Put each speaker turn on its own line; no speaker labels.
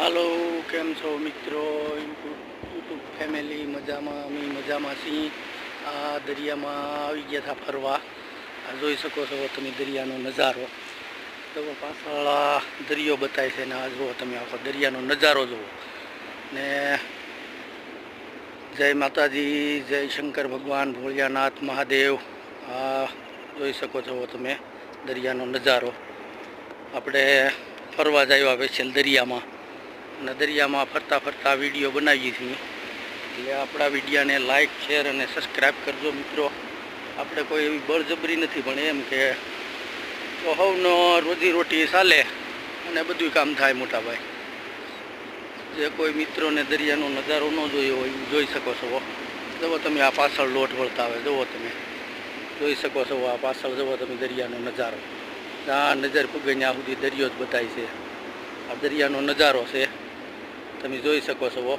હાલો, કેમ છો મિત્રો? યુટ્યુબ ફેમિલી મજામાં, અમે મજામાં છીએ. આ દરિયામાં આવી ગયા હતા ફરવા. આ જોઈ શકો છો તમે દરિયાનો નજારો. તો પાછળ દરિયો બતાય છે ને આ જુઓ તમે આખો દરિયાનો નજારો જુઓ ને જય માતાજી, જય શંકર ભગવાન, ભોળિયાનાથ, મહાદેવ. આ જોઈ શકો છો તમે દરિયાનો નજારો. આપણે ફરવા જ આવ્યા સ્પેશિયલ દરિયામાં. દરિયામાં ફરતા ફરતા વીડિયો બનાવીએ છીએ. એટલે આપણા વિડીયાને લાઇક શેર અને સબસ્ક્રાઈબ કરજો મિત્રો. આપણે કોઈ એવી બળજબરી નથી, પણ એમ કે હવનો રોજીરોટી ચાલે અને બધું કામ થાય મોટા ભાઈ. જે કોઈ મિત્રોને દરિયાનો નજારો ન જોયો હોય જોઈ શકો છો. જુઓ તમે આ પાછળ લોટ વળતા આવે જુઓ તમે. જોઈ શકો છો આ પાછળ, જુઓ તમે દરિયાનો નજારો. આ નજર પગે ત્યાં સુધી દરિયો જ બતાય છે. આ દરિયાનો નજારો છે. તમે જોઈ શકો છો